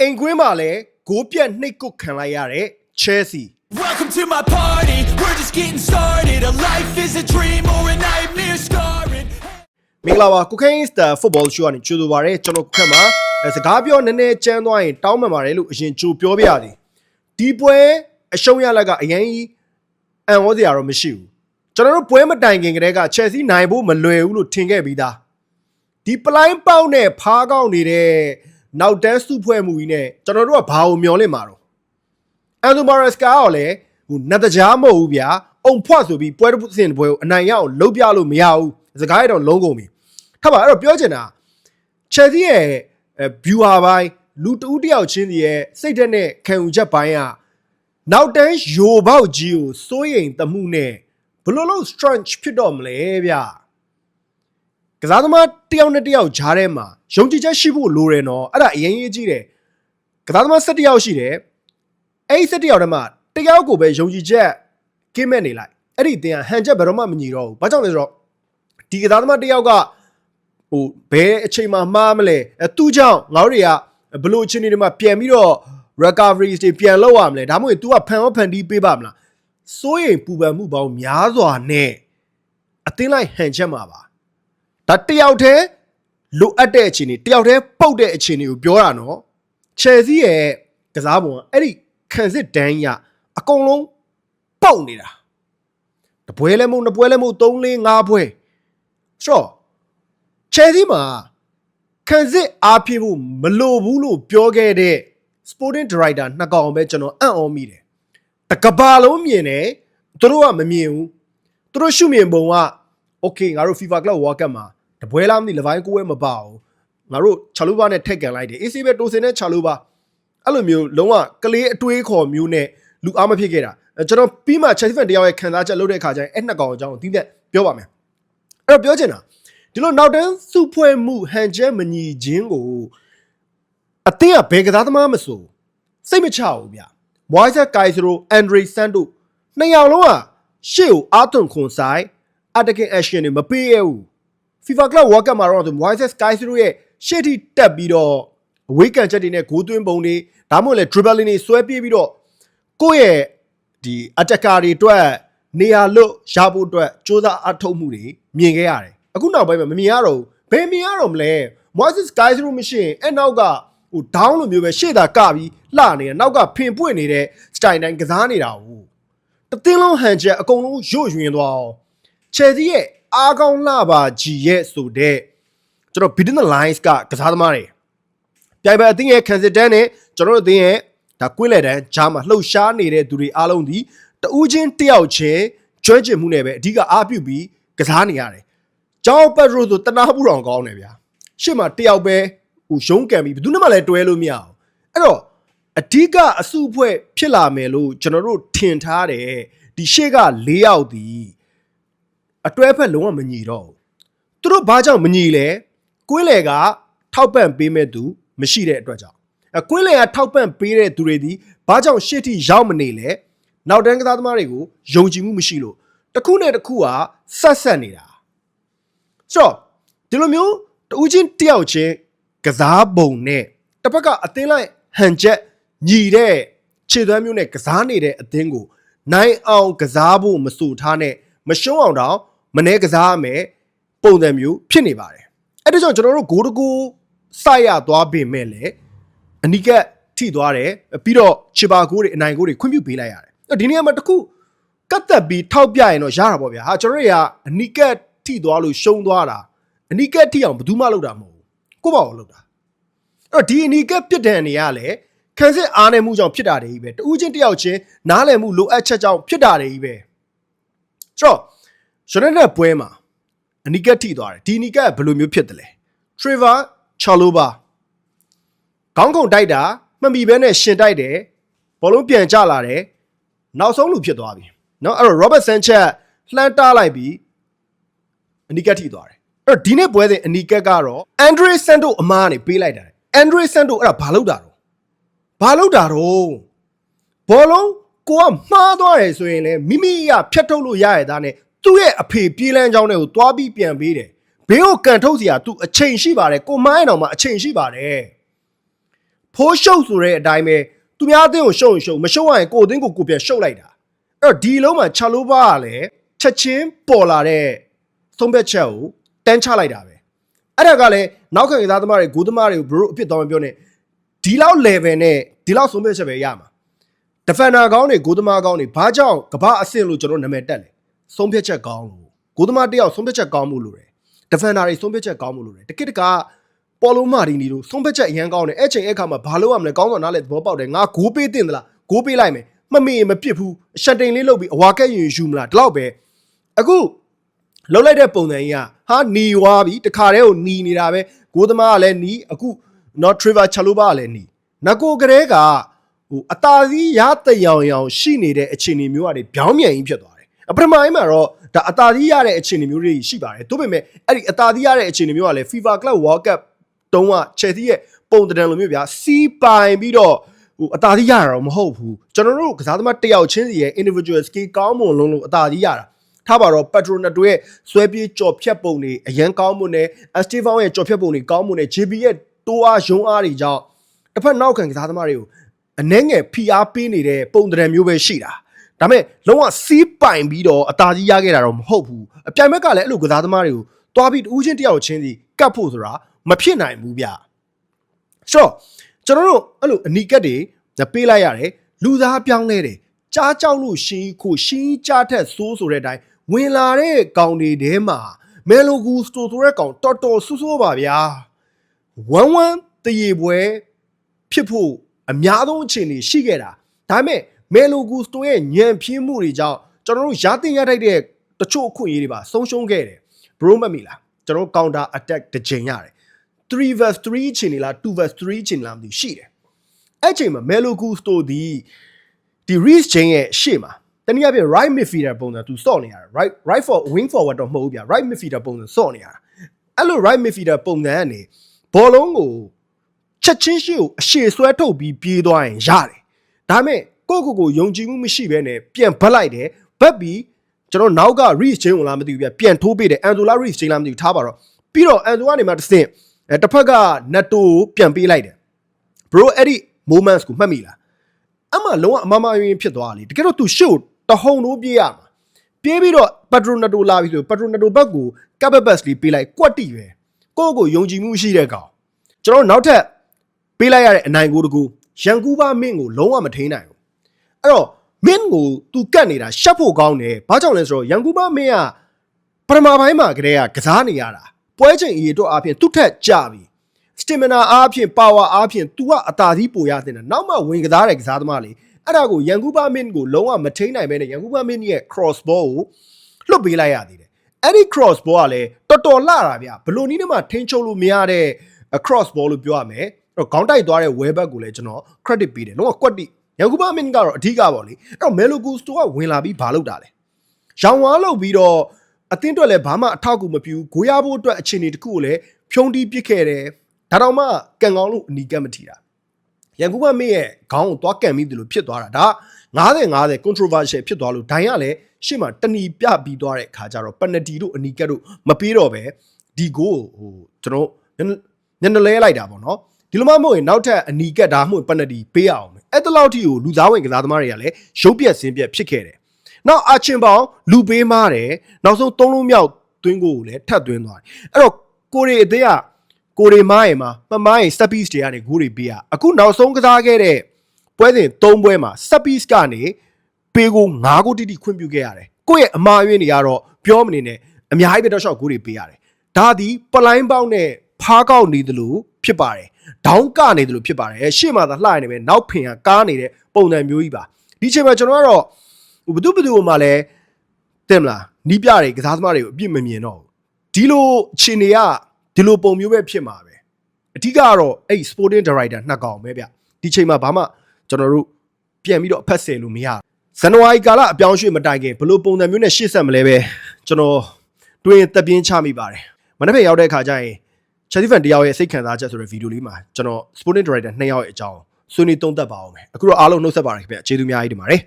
အိမ်ကွင်းမှာလည်းဂိုးပြတ်နှိတ်ကုတ်ခံလိုက်ရတဲ့ Chelsea Welcome to my party. We're just getting started. A life is a dream or a nightmare scarring. မင်္ဂလာပါကုခိုင်းစတာ football show ကနေကြိုဆိုပါရစေကျွန်တော်ကုခက်မှာအဲစကားပြောနည်းနည်းကြမ်းသွားရင်တောင်းပန်ပါတယ်လို့အရင်ကြိုပြောပြရသည်ဒီပွဲအရှုံးရလက်ကအရင်ကြီးအံ့ဩစရာတော့မရှိဘူးကျွန်တော်တို့ပွဲမတိုင်ခင်ကတည်းက Chelsea နိုင်ဖို့မလွယ်ဘူးလို့ထင်ခဲ့ပြီးသားဒီပလိုင်းပေါက်နဲ့ဖားကောက်နေတဲ့ နောက်တန်းစုဖွဲ့မှုကြီးနဲ့ကျွန်တော်တို့ကဘာကိုမျှော်လင့်မှာတော့အန်ဒိုမာရစကာကလည်းဟိုနတ်တကြားမဟုတ်ဘူးဗျာအုံဖွဆိုပြီးပွဲတစ်စင်တစ်ပွဲကိုအနိုင်ရအောင်လှုပ်ပြလို့မရဘူးစကားရတော့လုံးကုန်ပြီထပ်ပါအဲ့တော့ပြောချင်တာချယ်ဆီရဲ့အဲ viewer ပိုင်းလူတဦးတယောက်ချင်းစီရဲ့စိတ်ဓာတ်နဲ့ခံယူချက်ပိုင်းကနောက်တန်းယိုပေါက်ကြီးကိုစိုးရိမ်တမှုနဲ့ဘယ်လိုလုပ် strength ဖြစ်တော့မလဲဗျာ ကစားသမားတယောက်နဲ့တယောက်ဂျားထဲမှာယုံကြည်ချက်ရှိဖို့လိုတယ်နော်အဲ့ဒါအရင်ရေးကြည့်တယ်ကစားသမား၁၁ယောက်ရှိတယ်အဲ့ဒီစက်တယောက်တည်းမှာတယောက်ကိုပဲယုံကြည်ချက်ကင်းမဲ့နေလိုက်အဲ့ဒီတင်ဟန်ချက်ဘယ်တော့မှမညီတော့ဘူးဘာကြောင့်လဲဆိုတော့ဒီကစားသမားတယောက်ကဟိုဘယ်အချိန်မှမှားမလဲအဲသူ့ကြောင့်ငါတို့တွေကဘလို့အချိန်တွေမှာပြန်ပြီးတော့ recovery တွေပြန်လုပ်ရမလဲဒါမှမဟုတ် तू ကဖန်ရောဖန်တီးပေးပါမလားစိုးရိမ်ပူပန်မှုပေါင်းများစွာနဲ့အသင်းလိုက်ဟန်ချက်မှာပါ ဒါတယောက်တည်းလိုအပ်တဲ့အခြေအနေတယောက်တည်းပုတ်တဲ့အခြေအနေကိုပြောတာနော်ချယ်ဆီရဲ့ကစားပုံကအဲ့ဒီခံစစ်တန်းရအကုန်လုံးပုတ်နေတာတပွဲလဲမဟုတ်နှစ်ပွဲလဲမဟုတ်3 4 5ပွဲဆိုတော့ချယ်ဆီမှာခံစစ်အားဖြည့်ဖို့မလိုဘူးလို့ပြောခဲ့တဲ့ sporting director နှစ်ကောင်ပဲကျွန်တော်အံ့ဩမိတယ်တကဘာလုံးမြင်တယ်သူတို့ကမမြင်ဘူးသူတို့ရှုမြင်ပုံက okay ငါတို့ FIFA Club World Cup မှာတပွဲလားမသိလပိုင်းကိုယ်ဝဲမပါဘူးငါတို့ချာလူဘာနဲ့ထက်ကန်လိုက်တယ် AC ပဲတိုစင်နဲ့ချာလူဘာအဲ့လိုမျိုးလုံးဝကလေးအတွေးခေါ်မျိုးနဲ့လူအားမဖြစ်ခဲ့တာအဲ့ကျွန်တော်ပြီးမှ Chelsea fan တယောက်ရဲ့ခံစားချက်လုပ်တဲ့အခါကျရင်အဲ့နှစ်ကောင်အကြောင်းကိုတီးတဲ့ပြောပါမယ်အဲ့တော့ပြောချင်တာဒီလိုနောက်တန်းစုဖွဲ့မှုဟန်ချက်မညီခြင်းကိုအသင်းကဘယ်ကစားသမားမဆိုစိတ်မချဘူးဗျမွိုင်းဆက်ကိုင်စရိုအန်ဒရီဆန်တိုနှစ်ယောက်လုံးကရှေ့ကိုအာသွန်ခွန်ဆိုင် အတကင်အရှင်တွေမပေးရဘူး FIFA Club World Cup မှာတော့ Moises Caicedo ရဲ့ရှေ့ထိတက်ပြီးတော့အဝေးကန်ချက်တွေနဲ့ဂိုးသွင်းပုံတွေဒါမှမဟုတ်လေ dribbling တွေဆွဲပြေးပြီးတော့ကိုယ့်ရဲ့ဒီ attacker တွေအတွက်နေရာလွတ်ရဖို့အတွက်စ조사အထုတ်မှုတွေမြင်ခဲ့ရတယ်အခုနောက်ပိုင်းမှာမမြင်ရတော့ဘူးဘယ်မြင်ရတော့မလဲ Moises Caicedo မရှိရင်အဲ့နောက်ကဟို down လိုမျိုးပဲရှေ့သာကပြီးလှနေတယ်နောက်ကဖင်ပွင့်နေတဲ့ style တိုင်းကစားနေတာဟုတ်တသင်းလုံးဟန်ချက်အကုန်လုံးရွ့ယွင်သွားအောင် ချယ်ဆီရဲ့အားကောင်းလှပါကြီးရဲ့ဆိုတဲ့ကျွန်တော် Beating the Lines ကကစားသမားတွေပြိုင်ပွဲအသင်းရဲ့ခံစစ်တန်းနဲ့ကျွန်တော်တို့အသင်းရဲ့ဒါကွင်းလက်တန်းဂျားမှာလှုပ်ရှားနေတဲ့သူတွေအားလုံးဒီတဦးချင်းတယောက်ချင်းကျွမ်းကျင်မှုနဲ့ပဲအဓိကအားပြုပြီးကစားနေရတယ်။ကျောင်းပတ်ရိုဆိုတနာမှုတော်ကောင်းတယ်ဗျာ။ရှေ့မှာတယောက်ပဲဟိုရုံးကန်ပြီးဘယ်သူမှလည်းတွဲလို့မရအောင်။အဲ့တော့အဓိကအစုအဖွဲ့ဖြစ်လာမယ်လို့ကျွန်တော်တို့ထင်ထားတယ်ဒီရှေ့က၄ယောက်ဒီ အတွဲဖက်လုံးဝမညီတော့ဘူးသူတို့ဘာကြောင့်မညီလဲကွင်းလေကထောက်ပံ့ပေးမဲ့သူမရှိတဲ့အတွက်ကြောင့်အကွင်းလေကထောက်ပံ့ပေးတဲ့သူတွေဒီဘာကြောင့်ရှေ့ထိရောက်မနေလဲနောက်တန်းကစားသမားတွေကိုယုံကြည်မှုမရှိလို့တစ်ခုနဲ့တစ်ခုကဆက်ဆက်နေတာဆိုတော့ဒီလိုမျိုးတူးချင်းတယောက်ချင်းကစားပုံနဲ့တစ်ဖက်ကအသင်းလိုက်ဟန်ချက်ညီတဲ့ခြေသွမ်းမျိုးနဲ့ကစားနေတဲ့အသင်းကိုနိုင်အောင်ကစားဖို့မဆိုထားနဲ့မရှုံးအောင်တော့ မနေကစားရမယ်ပုံစံမျိုးဖြစ်နေပါတယ်အဲ့ဒါကြောင့်ကျွန်တော်တို့ဂိုးတကူစိုက်ရသွားပေမဲ့လည်းအနိကက်ထိသွားတယ်ပြီးတော့ချီပါဂိုးတွေအနိုင်ဂိုးတွေခွင့်ပြုပေးလိုက်ရတယ်အဲ့ဒီနေရာမှာတစ်ခုကတ်သက်ပြီးထောက်ပြရင်တော့ရတာပေါ့ဗျာဟာကျွန်တော်တို့ကအနိကက်ထိသွားလို့ရှုံးသွားတာအနိကက်ထိအောင်ဘယ်သူမှလုပ်တာမဟုတ်ဘူးကိုယ့်ဘာကိုလုပ်တာအဲ့တော့ဒီအနီကပြစ်ဒဏ်တွေကလည်းခံစစ်အားနေမှုကြောင့်ဖြစ်တာတွေကြီးပဲတူးချင်းတယောက်ချင်းနားလည်မှုလိုအပ်ချက်ကြောင့်ဖြစ်တာတွေကြီးပဲဆိုတော့ ရှရတဲ့ပွဲမှာအနီကထိသွားတယ်ဒီအနီကဘယ်လိုမျိုးဖြစ်တယ်လဲ Trevor Chalobah ခေါင်းခုန်တိုက်တာမှန်ပြီပဲနဲ့ရှင်တိုက်တယ်ဘောလုံးပြန်ကျလာတယ်နောက်ဆုံးလူဖြစ်သွားပြီเนาะအဲ့တော့ Robert Sanchez လှမ်းတားလိုက်ပြီးအနီကထိသွားတယ်အဲ့တော့ဒီနေ့ပွဲစဉ်အနီကကတော့ Andre Santo အမားကနေပေးလိုက်တာ Andre Santo အဲ့ဒါဘာလုပ်တာတော့ဘာလုပ်တာတော့ဘောလုံးကိုကမှားသွားတယ်ဆိုရင်လည်းမိမိရဖြတ်ထုတ်လို့ရရတဲ့နဲ့ သူ့ရဲ့အဖေပြေးလန်းကြောင်းတွေကိုသွားပြီးပြန်ပေးတယ်ဘေးကိုကန်ထုတ်စီရသူအချိန်ရှိပါတယ်ကိုမိုင်းအောင်မှာအချိန်ရှိပါတယ်ဖိုးရှုပ်ဆိုတဲ့အတိုင်းပဲသူများအသင်းကိုရှုပ်ရင်ရှုပ်မရှုပ်ရရင်ကိုယ်အသင်းကိုကိုယ်ပြန်ရှုပ်လိုက်တာအဲ့တော့ဒီလုံးမှာချာလိုပါကလည်းချက်ချင်းပေါ်လာတဲ့သုံးဘက်ချက်ကိုတန်းချလိုက်တာပဲအဲ့ဒါကလည်းနောက်ခံကစားသမားတွေဂိုးသမားတွေကိုဘရိုအဖြစ်တော့မပြောနဲ့ဒီလောက် level နဲ့ဒီလောက်သုံးဘက်ချက်ပဲရမှာ defender ကောင်းတွေဂိုးသမားကောင်းတွေဘာကြောင့်ကမ္ဘာအဆင့်လို့ကျွန်တော်နာမည်တက်လဲ သုံးဖြတ်ချက်ကောင်းလို့ဂိုးသမားတစ်ယောက်သုံးဖြတ်ချက်ကောင်းမှုလို့တယ် defender တွေသုံးဖြတ်ချက်ကောင်းမှုလို့တယ်တကစ်တကပေါ်လိုမာဒီနီတို့သုံးဖြတ်ချက်အရန်ကောင်းတယ်အဲ့ချိန်အဲ့ခါမှာဘာလို့ရမလဲကောင်းတော့နားလေသဘောပေါက်တယ်ငါဂိုးပေးတင်သလားဂိုးပေးလိုက်မယ်မမေ့ရင်မပစ်ဘူးအရှက်တိန်လေးလုပ်ပြီးအဝါကက်ရင်ယူမလားဒီလောက်ပဲအခုလှုပ်လိုက်တဲ့ပုံစံကြီးကဟာနီဝါပြီတခါတည်းကိုနီနေတာပဲဂိုးသမားကလည်းနီအခု not Trevor Chalobah ကလည်းနီနကိုကလေးကဟိုအတာစီရတရောင်ရောင်ရှိနေတဲ့အခြေအနေမျိုးကနေပြောင်းမြန်ကြီးဖြစ်သွားတယ်အ ပထမပိုင်းမှာတော့ဒါအတာစီရတဲ့အခြေအနေမျိုးတွေရှိပါတယ်ဒါပေမဲ့အဲ့ဒီအတာစီရတဲ့အခြေအနေမျိုးကလည်း FIFA Club World Cup တုန်းက Chelsea ရဲ့ပုံတံတန်လိုမျိုးဗျာစီးပိုင်ပြီးတော့ဟိုအတာစီရတာတော့မဟုတ်ဘူးကျွန်တော်တို့ကစားသမားတစ်ယောက်ချင်းစီရဲ့ individual skill ကောင်းမွန်လုံးလို့အတာစီရတာထားပါတော့ Petronet တို့ရဲ့ဆွဲပြေးကြော်ဖြတ်ပုံတွေအရန်ကောင်းမွန်တယ် Estevao ရဲ့ကြော်ဖြတ်ပုံတွေကောင်းမွန်တယ် JB ရဲ့တိုးအားရုံးအားတွေကြောင့်တစ်ဖက်နောက်ခံကစားသမားတွေကိုအနှဲငယ်ဖိအားပေးနေတဲ့ပုံတံမျိုးပဲရှိတာ ဒါပေမဲ့လုံးဝစီးပိုင်ပြီးတော့အတာကြီးရခဲ့တာတော့မဟုတ်ဘူးအပြိုင်ဘက်ကလည်းအဲ့လိုကစားသမားတွေကိုတွားပြီးတူးချင်းတယောက်ချင်းစီကတ်ဖို့ဆိုတာမဖြစ်နိုင်ဘူးဗျဆိုတော့ကျွန်တော်တို့အဲ့လိုအနီကတ်တွေပေးလိုက်ရတယ်လူသားပြောင်းလဲတယ်ကြားကြောက်လို့ရှင်းခုရှင်းကြားထက်ဆိုးဆိုတဲ့အတိုင်းဝင်လာတဲ့ကောင်တွေထဲမှာမဲလိုဂူစတိုဆိုတဲ့ကောင်တော်တော်ဆူဆိုးပါဗျာဝမ်ဝမ်တရေပွဲဖြစ်ဖို့အများဆုံးအခြေအနေရှိခဲ့တာဒါပေမဲ့ မဲလိုဂူစတိုရဲ့ညံပြင်းမှုတွေကြောင့်ကျွန်တော်တို့ရာတင်ရထိုက်တဲ့တချို့အခွင့်အရေးတွေပါဆုံးရှုံးခဲ့တယ်ဘရိုမတ်မီလားကျွန်တော်တို့ counter attack တစ်ချိန်ရတယ်3 vs 3အချိန်နေလား2 vs 3အချိန်လားမသိဘူးရှိတယ်အဲ့အချိန်မှာမဲလိုဂူစတိုဒီဒီ reach chain ရဲ့ရှေ့မှာတနည်းအားဖြင့် right midfielder ပုံစံသူစော့နေရတယ် right right for wing forward တော့မဟုတ်ဘူးဗျ right midfielder ပုံစံစော့နေရတာအဲ့လို right midfielder ပုံစံကနေဘောလုံးကိုချက်ချင်းရှိကိုအရှေ့ဆွဲထုတ်ပြီးပြေးသွားရင်ရတယ်ဒါပေမဲ့ ကိုယ့်ကိုယ်ကိုယုံကြည်မှုမရှိဘဲနဲ့ပြန်ဘက်လိုက်တယ်ဘက်ပြီးကျွန်တော်နောက်က reach chain ကိုလားမသိဘူးဗျပြန်ထိုးပေးတယ် Anzola reach chain လားမသိဘူးထားပါတော့ပြီးတော့ Anzo ကနေမှတစ်ဆင့်အဲတစ်ဖက်က Nato ကိုပြန်ပေးလိုက်တယ် bro အဲ့ဒီ moments ကိုမှတ်မိလားအမှလုံးဝအမမယွင်းဖြစ်သွားတယ်တကယ်တော့သူရှုပ်တဟုန်လို့ပြေးရမှာပြေးပြီးတော့ပက်ထရိုနက်တိုလာပြီဆိုပက်ထရိုနက်တိုဘက်ကိုကပ်ဘက်ဘတ်လေးပေးလိုက်ကွက်တိပဲကိုယ့်ကိုယုံကြည်မှုရှိတဲ့ကောင်ကျွန်တော်နောက်ထပ်ပေးလိုက်ရတဲ့အနိုင်ကိုတကူရန်ကူးပါမင်းကိုလုံးဝမထိန်နိုင်ဘူး အဲ့တော့မင်းကိုသူကတ်နေတာရှက်ဖို့ကောင်းတယ်ဘာကြောင့်လဲဆိုတော့ရန်ကူးပါမင်းကပထမပိုင်းမှာကတည်းကကစားနေရတာပွဲချိန်အရေးအတွက်အပြင်သူ့ထက်ကြပြီ stamina အားဖြင့် power အားဖြင့် तू ကအတာသီးပိုရတဲ့နောက်မှဝင်ကစားတဲ့ကစားသမားလေအဲ့ဒါကိုရန်ကူပါမင်းကိုလုံးဝမထိန်နိုင်ပဲနဲ့ရန်ကူပါမင်းရဲ့ cross ball ကိုလွတ်ပေးလိုက်ရသေးတယ်အဲ့ဒီ cross ball ကလည်းတော်တော်လှတာဗျဘလို့နီးနေမှထိန်ချုပ်လို့မရတဲ့ cross ball လို့ပြောရမယ်အဲ့တော့ခေါင်းတိုက်သွားတဲ့ web back ကိုလည်းကျွန်တော် credit ပေးတယ်လုံးဝကွက်တိ ရန်ကူပါမင်းကတော့အဓိကပေါ့လေအဲ့တော့ Melo Gusto ကဝင်လာပြီးဘာလုပ်တာလဲရောင်ဝါလုပ်ပြီးတော့အသင်းအတွက်လည်းဘာမှအထောက်အကူမပြုဘူးဂိုးရဖို့အတွက်အခြေအနေတစ်ခုကိုလည်းဖြုံးတီးပစ်ခဲ့တယ်ဒါတော့မှကန်ကောင်းလို့အနီကတ်မထီတာရန်ကုန်ကမေရဲ့ခေါင်းကိုသွားကန်ပြီးတယ်လို့ဖြစ်သွားတာဒါ90 90 controversial ဖြစ်သွားလို့ဒိုင်ကလည်းရှေ့မှာတဏီပြပြီးသွားတဲ့အခါကျတော့ penalty တို့အနီကတ်တို့မပေးတော့ပဲဒီကိုဟိုကျွန်တော်ညနေလဲလိုက်တာပေါ့နော် ဒီလိုမှမဟုတ်ရင်နောက်ထပ်အနီကတ်ဒါမှမဟုတ် penalty ပေးအောင်မယ်အဲ့တလောက်ထိကိုလူသားဝင်ကစားသမားတွေကလည်းရုပ်ပြက်စင်းပြက်ဖြစ်ခဲ့တယ်နောက်အာချင်ပေါင်လူပေးမားတယ်နောက်ဆုံးသုံးလုံးမြောက်သွင်းကိုကိုလည်းထပ်သွင်းသွားတယ်အဲ့တော့ကိုရီအသေးကကိုရီမားရင်မှာမမားရင် set piece တွေကနေဂိုးတွေပေးရအခုနောက်ဆုံးကစားခဲ့တဲ့ပွဲစဉ်၃ပွဲမှာ set piece ကနေပေးကို9ကိုတိတိခွင့်ပြုခဲ့ရတယ်ကိုယ့်ရဲ့အမာအယွင်းတွေကတော့ပြောမနေနဲ့အများကြီးပဲတော့ရှော့ဂိုးတွေပေးရတယ်ဒါသည်ပလိုင်းပေါက်နဲ့ဖားကောက်နေသလိုဖြစ်ပါတယ် ဒေါင်းကနေသလိုဖြစ်ပါတယ်ရှေ့မှာသာလှရနေပဲနောက်ဖင်ကကားနေတဲ့ပုံစံမျိုးကြီးပါဒီချိန်မှာကျွန်တော်ကတော့ဟိုဘသူဘသူမှလည်းတင်မလားနီးပြတွေကစားသမားတွေကိုအပြစ်မမြင်တော့ဘူးဒီလိုအခြေအနေကဒီလိုပုံမျိုးပဲဖြစ်မှာပဲအဓိကကတော့အဲ့ sporting director နှစ်ကောင်ပဲဗျဒီချိန်မှာဘာမှကျွန်တော်တို့ပြန်ပြီးတော့အဖက်ဆယ်လို့မရဇန်နဝါရီကာလအပြောင်းရွှေ့မတိုင်ခင်ဘယ်လိုပုံစံမျိုးနဲ့ရှေ့ဆက်မလဲပဲကျွန်တော်တွင်တက်ပြင်းချမိပါတယ်မနေ့ကရောက်တဲ့အခါကျရင် ချက်တီဖန်တယောက်ရဲ့စိတ်ခံစားချက်ဆိုတဲ့ဗီဒီယိုလေးမှာကျွန်တော် sporting director နှစ်ယောက်ရဲ့အကြောင်းဆွေးနွေးသုံးသပ်ပါအောင်မယ်အခုတော့အားလုံးနှုတ်ဆက်ပါရခင်ဗျကျေးဇူးအများကြီးတင်ပါတယ်